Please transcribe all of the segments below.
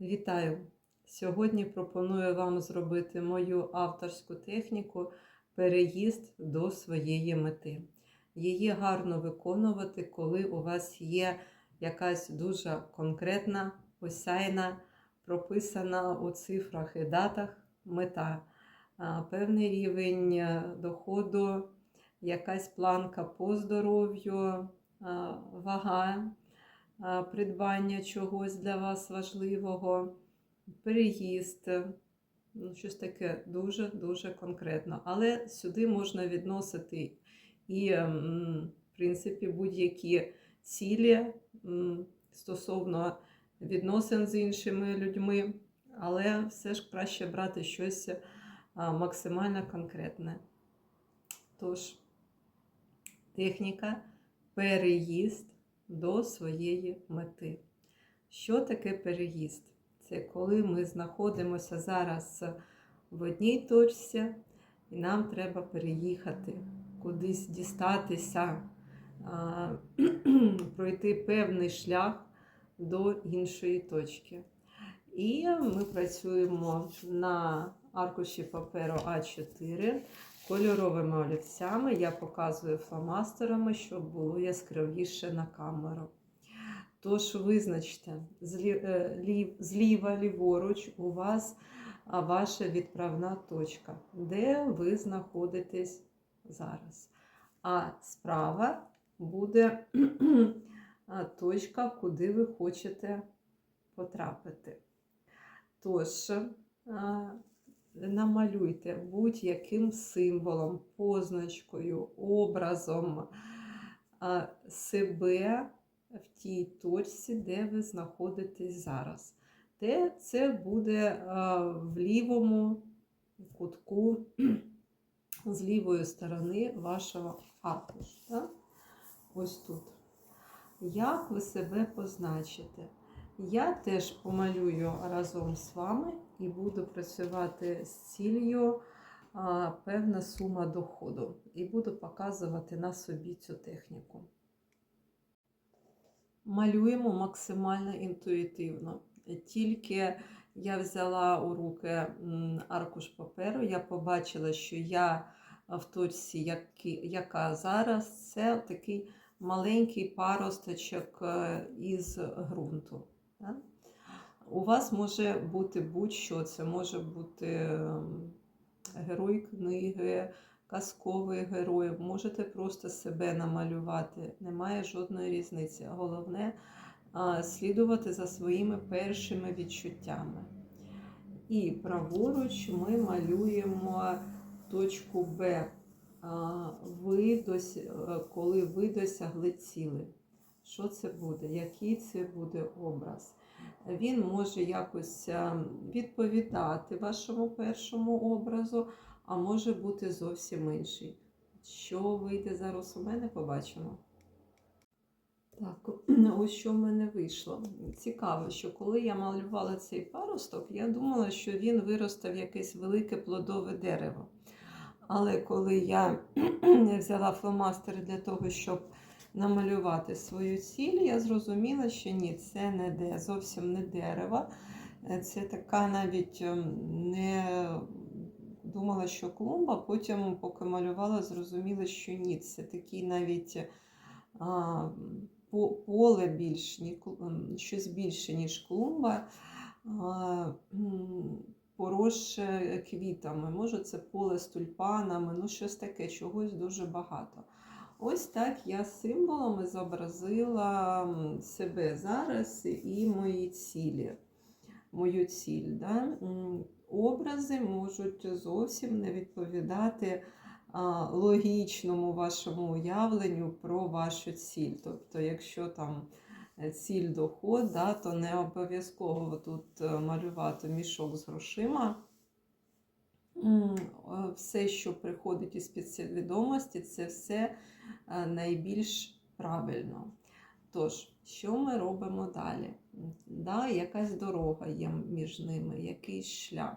Вітаю! Сьогодні пропоную вам зробити мою авторську техніку переїзд до своєї мети. Її гарно виконувати, коли у вас є якась дуже конкретна, осяйна, прописана у цифрах і датах мета, певний рівень е, доходу, якась планка по здоров'ю, вага придбання чогось для вас важливого, переїзд, ну, щось таке дуже-дуже конкретно. Але сюди можна відносити і, в принципі, будь-які цілі стосовно відносин з іншими людьми, але все ж краще брати щось максимально конкретне. Тож, техніка переїзд до своєї мети. Що таке переїзд? Це коли ми знаходимося зараз в одній точці, і нам треба переїхати, кудись дістатися, пройти певний шлях до іншої точки. І ми працюємо на аркуші паперу А4 кольоровими олівцями. Я показую фломастерами, щоб було яскравіше на камеру. Тож визначте, е, лів- зліва, ліворуч у вас ваша відправна точка, де ви знаходитесь зараз. А справа буде точка, куди ви хочете потрапити. Тож, намалюйте будь-яким символом, позначкою, образом себе в тій точці, де ви знаходитесь зараз. Де це буде в лівому кутку з лівої сторони вашого аркушу. Ось тут. Як ви себе позначите? Я теж помалюю разом з вами і буду працювати з ціллю певна сума доходу. І буду показувати на собі цю техніку. Малюємо максимально інтуїтивно. Тільки я взяла у руки аркуш паперу, я побачила, що я в точці, яка зараз, це такий маленький паросточок е, із ґрунту. У вас може бути будь-що, це може бути ем, герой книги, казковий герой, можете просто себе намалювати, немає жодної різниці. Головне слідувати за своїми першими відчуттями. І праворуч ми малюємо точку Б, е, коли ви досягли цілі. Що це буде? Який це буде образ? Він може якось відповідати вашому першому образу, а може бути зовсім інший. Що вийде зараз у мене, побачимо. Так, ось що в мене вийшло. Цікаво, що коли я малювала цей паросток, я думала, що він виросте в якесь велике плодове дерево. Але коли я взяла фломастер для того, щоб намалювати свою ціль, я зрозуміла, що ні, це не де, зовсім не дерево. Е, Це така навіть ем, не думала, що клумба, потім, поки малювала, зрозуміла, що ні, це такий навіть а, поле більш, ні, ем, щось більше, ніж клумба, а, поросше квітами. Може, це поле з тюльпанами, ну щось таке, чогось дуже багато. Ось так я символами зобразила себе зараз і мої цілі. Мою ціль. Да? Образи можуть зовсім не відповідати логічному вашому уявленню про вашу ціль. Тобто, якщо там е, ціль доход, да, то не обов'язково тут е, малювати мішок з грошима. Е, Все, що приходить із підсвідомості, це все е, найбільш правильно. Тож, що ми робимо далі? Да, якась дорога є між ними, якийсь шлях.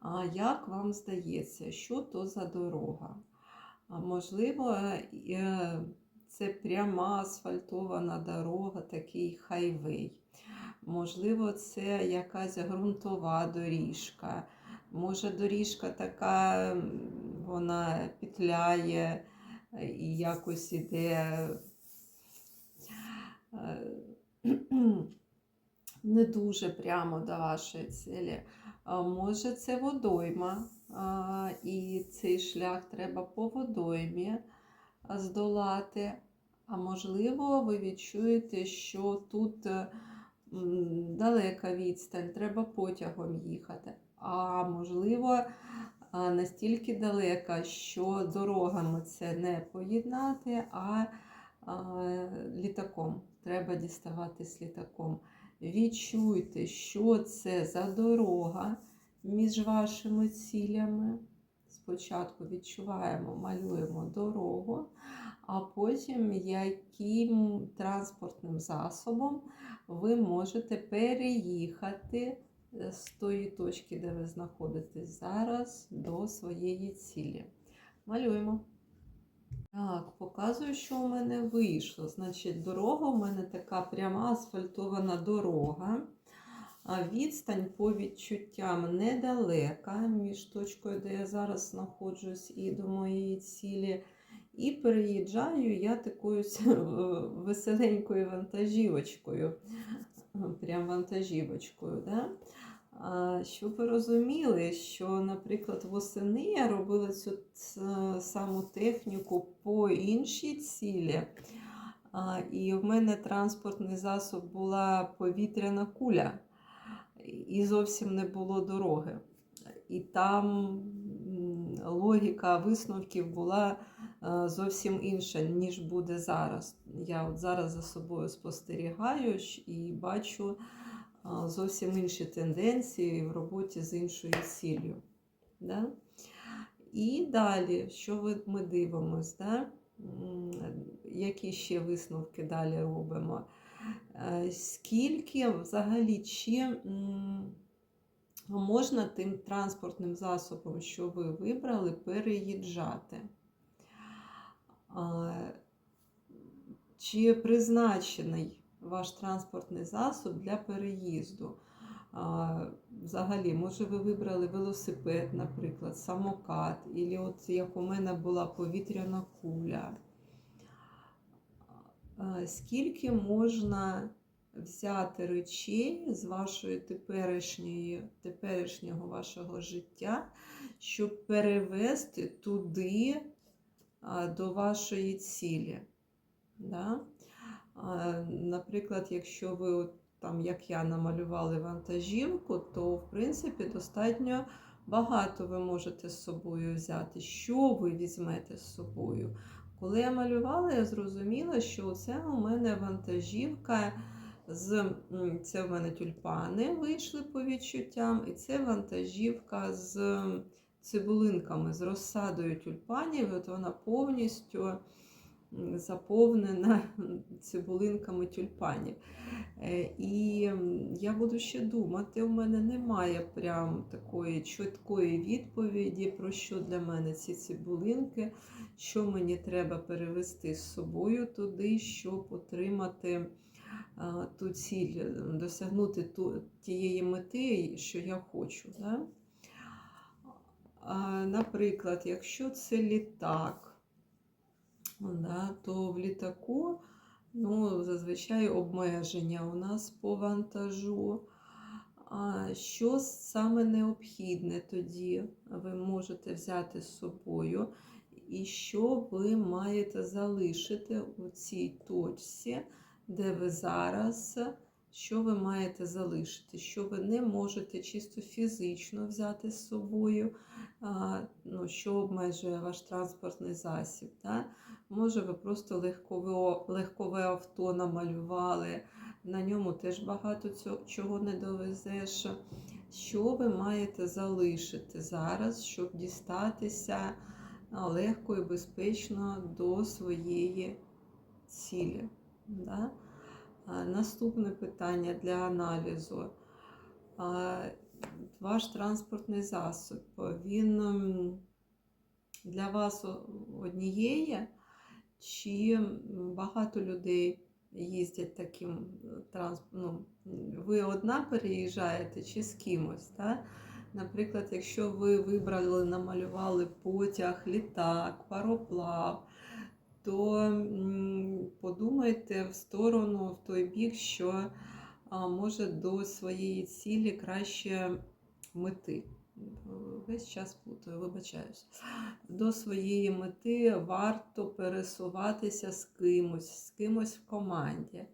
А як вам здається, що то за дорога? Можливо, е, це пряма асфальтована дорога, такий хайвей. можливо, це якась ґрунтова доріжка. Може, доріжка така, вона петляє е, і якось іде е, не дуже прямо до вашої цілі. Може, це водойма, і цей шлях треба по водоймі здолати. А можливо, ви відчуєте, що тут далека відстань, треба потягом їхати. А можливо, настільки далека, що дорогами це не поєднати, а, а літаком. Треба діставатись літаком. Відчуйте, що це за дорога між вашими цілями. Спочатку відчуваємо, малюємо дорогу, а потім яким транспортним засобом ви можете переїхати е, з тої точки, де ви знаходитесь зараз, до своєї цілі. Малюємо. Так, показую, що у мене вийшло. Значить, дорога у мене така пряма асфальтована дорога. А відстань по відчуттям недалека між точкою, де я зараз знаходжусь, і до моєї цілі. І переїжджаю я такою веселенькою вантажівочкою. Прям вантажівочкою. Да? Щоб ви розуміли, що, наприклад, восени я робила цю саму техніку по іншій цілі. І в мене транспортний засоб була повітряна куля, і зовсім не було дороги. І там логіка висновків була е, зовсім інша, ніж буде зараз. Я от зараз за собою спостерігаю і бачу зовсім інші тенденції в роботі з іншою ціллю. Да? І далі, що ми дивимося, да? Які ще висновки далі робимо? Е, Скільки взагалі чи можна тим транспортним засобом, що ви вибрали, переїжджати? Чи призначений ваш транспортний засоб для переїзду? Взагалі, може, ви вибрали велосипед, наприклад, самокат, і от як у мене була повітряна куля. Скільки можна взяти речей з вашої теперішньої, теперішнього вашого життя, щоб перевести туди до вашої цілі? Да? Наприклад, якщо ви, там, як я, намалювали вантажівку, то в принципі достатньо багато ви можете з собою взяти. Що ви візьмете з собою? Коли я малювала, я зрозуміла, що це у мене вантажівка з це в мене тюльпани вийшли по відчуттям, і це вантажівка з цибулинками, з розсадою тюльпанів. От вона повністю заповнена цибулинками тюльпанів. Е, І я буду ще думати, у мене немає прям такої чіткої відповіді, про що для мене ці цибулинки, що мені треба перевести з собою туди, щоб отримати ту ціль, досягнути ту, тієї мети, що я хочу. Да? Наприклад, якщо це літак, да, то в літаку ну, зазвичай обмеження у нас по вантажу. А що саме необхідне тоді ви можете взяти з собою, і що ви маєте залишити у цій точці, де ви зараз, що ви маєте залишити, що ви не можете чисто фізично взяти з собою, ну, що обмежує ваш транспортний засіб. Да? Може, ви просто легкове, легкове авто намалювали, на ньому теж багато цього, чого не довезеш. Що ви маєте залишити зараз, щоб дістатися легко і безпечно до своєї цілі? Да? Наступне питання для аналізу. Ваш транспортний засіб, він для вас однієї, чи багато людей їздять таким е, транс... ну, ви одна переїжджаєте чи з кимось. Так? Наприклад, якщо ви вибрали, намалювали потяг, літак, пароплав, то подумайте в сторону, в той бік, що може до своєї цілі краще мети. Весь час плутаю, вибачаюсь. До своєї мети варто пересуватися з кимось, з кимось в команді.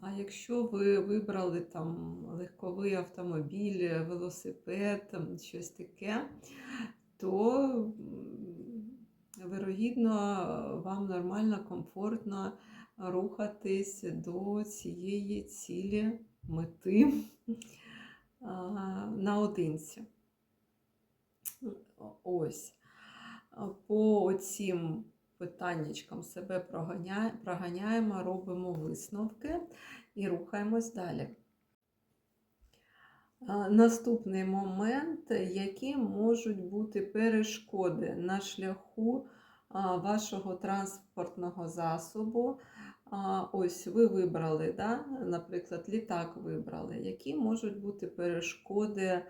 А якщо ви вибрали там легковий автомобіль, велосипед, щось таке, то вирогідно вам нормально, комфортно рухатись до цієї цілі мети наодинці. Ось. По цим питаннячкам себе проганяємо, робимо висновки і рухаємось далі. Наступний момент, які можуть бути перешкоди на шляху вашого транспортного засобу. Ось ви вибрали, да? наприклад, літак вибрали. Які можуть бути перешкоди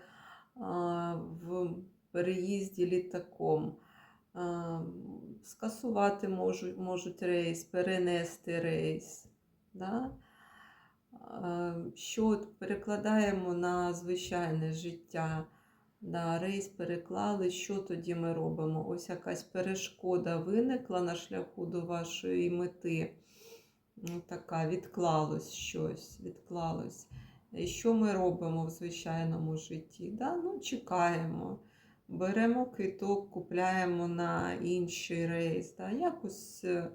в переїзді літаком? Скасувати можуть, можуть рейс, перенести рейс. Да? А, Що от перекладаємо на звичайне життя. Да, рейс переклали, що тоді ми робимо? Ось якась перешкода виникла на шляху до вашої мети. Така відклалось щось, відклалось. І Що ми робимо в звичайному житті? Да? Ну, чекаємо. Беремо квиток, купляємо на інший рейс, да? якось е,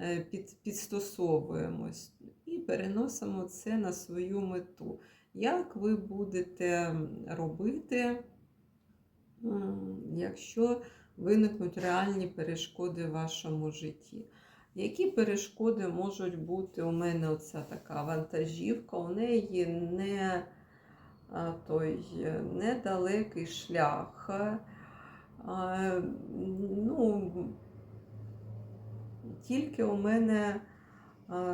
е, під, підстосовуємось і переносимо це на свою мету. Як ви будете робити, якщо виникнуть реальні перешкоди в вашому житті? Які перешкоди можуть бути? У мене оця така вантажівка, у неї не той недалекий шлях. Ну, тільки у мене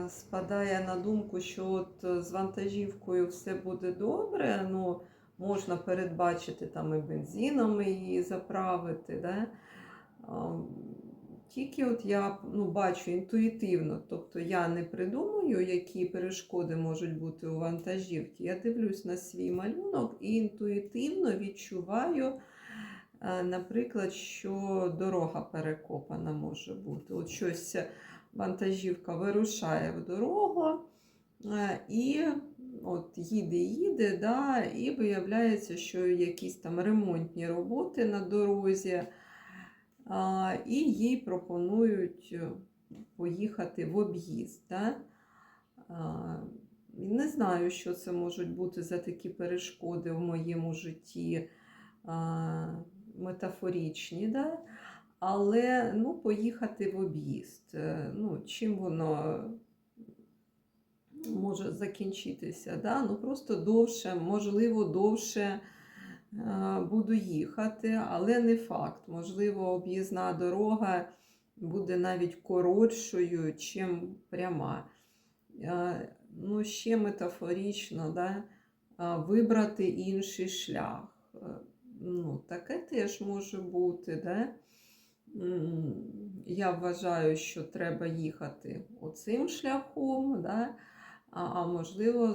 спадає на думку, що от е, з вантажівкою все буде добре. Ну, можна передбачити там і бензином її заправити. Да? Тільки от я ну, бачу інтуїтивно, тобто я не придумую, які перешкоди можуть бути у вантажівці. Я дивлюсь на свій малюнок і інтуїтивно відчуваю, е, наприклад, що дорога перекопана може бути. От щось вантажівка вирушає в дорогу е, і от їде, їде, да, і виявляється, що якісь там ремонтні роботи на дорозі. І їй пропонують поїхати в об'їзд. Да? Не знаю, що це можуть бути за такі перешкоди в моєму житті метафорічні, да? Але ну, поїхати в об'їзд. Е, Ну, чим воно може закінчитися? Да? Ну, просто довше, можливо, довше. Е, буду їхати, але не факт. Можливо, об'їзна дорога буде навіть коротшою, чим пряма. Е, Ну, ще метафорично, да? вибрати інший шлях. Ну, Таке теж може бути. Да? Я вважаю, що треба їхати оцим шляхом, да? а, можливо,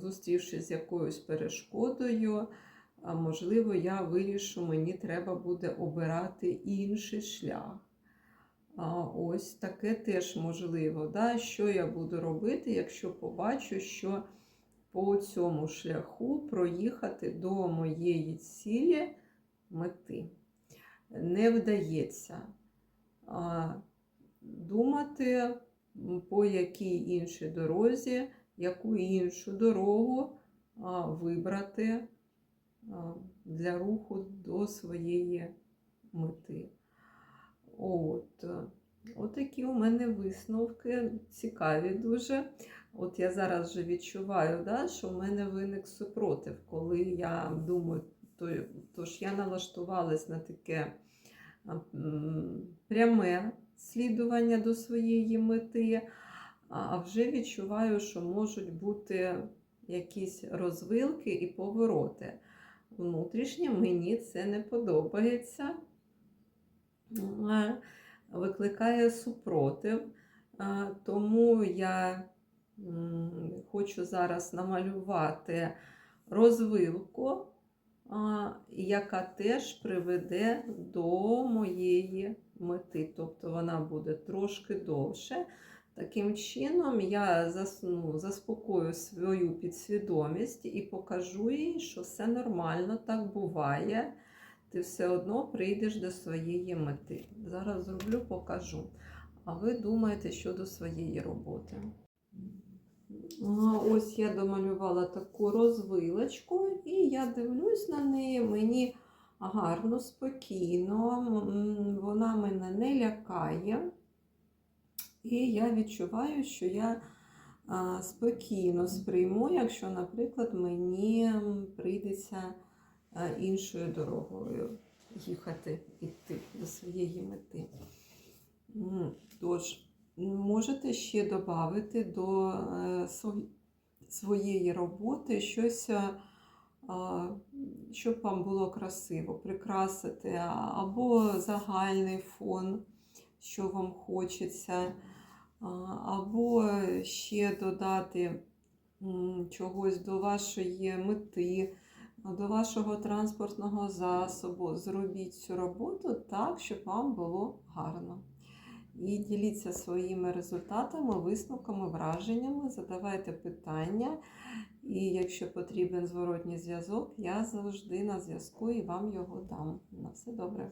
зустрівшись з якоюсь перешкодою, можливо, я вирішу, мені треба буде обирати інший шлях. Ось таке теж можливо. Да? Що я буду робити, якщо побачу, що по цьому шляху проїхати до моєї цілі мети не вдається. Думати, по якій іншій дорозі, яку іншу дорогу вибрати для руху до своєї мети. От. Отакі у мене висновки цікаві дуже. От я зараз вже відчуваю, да, що в мене виник супротив, коли я думаю, тож я налаштувалась на таке пряме слідування до своєї мети. а вже відчуваю, що можуть бути якісь розвилки і повороти. Внутрішньо мені це не подобається, викликає супротив, тому я хочу зараз намалювати розвилку, яка теж приведе до моєї мети. Тобто вона буде трошки довше. Таким чином, я засну, заспокою свою підсвідомість і покажу їй, що все нормально, так буває. Ти все одно прийдеш до своєї мети. Зараз зроблю, покажу. А ви думаєте щодо своєї роботи. Ось я домалювала таку розвилочку, і я дивлюсь на неї, мені гарно, спокійно, вона мене не лякає. І я відчуваю, що я спокійно сприйму, якщо, наприклад, мені прийдеться іншою дорогою їхати, йти до своєї мети. Тож, можете ще додати до е, своєї роботи щось, е, щоб вам було красиво, прикрасити, або загальний фон, що вам хочеться, або ще додати чогось до вашої мети, до вашого транспортного засобу. Зробіть цю роботу так, щоб вам було гарно. І діліться своїми результатами, висновками, враженнями, задавайте питання. І якщо потрібен зворотній зв'язок, я завжди на зв'язку і вам його дам. На все добре.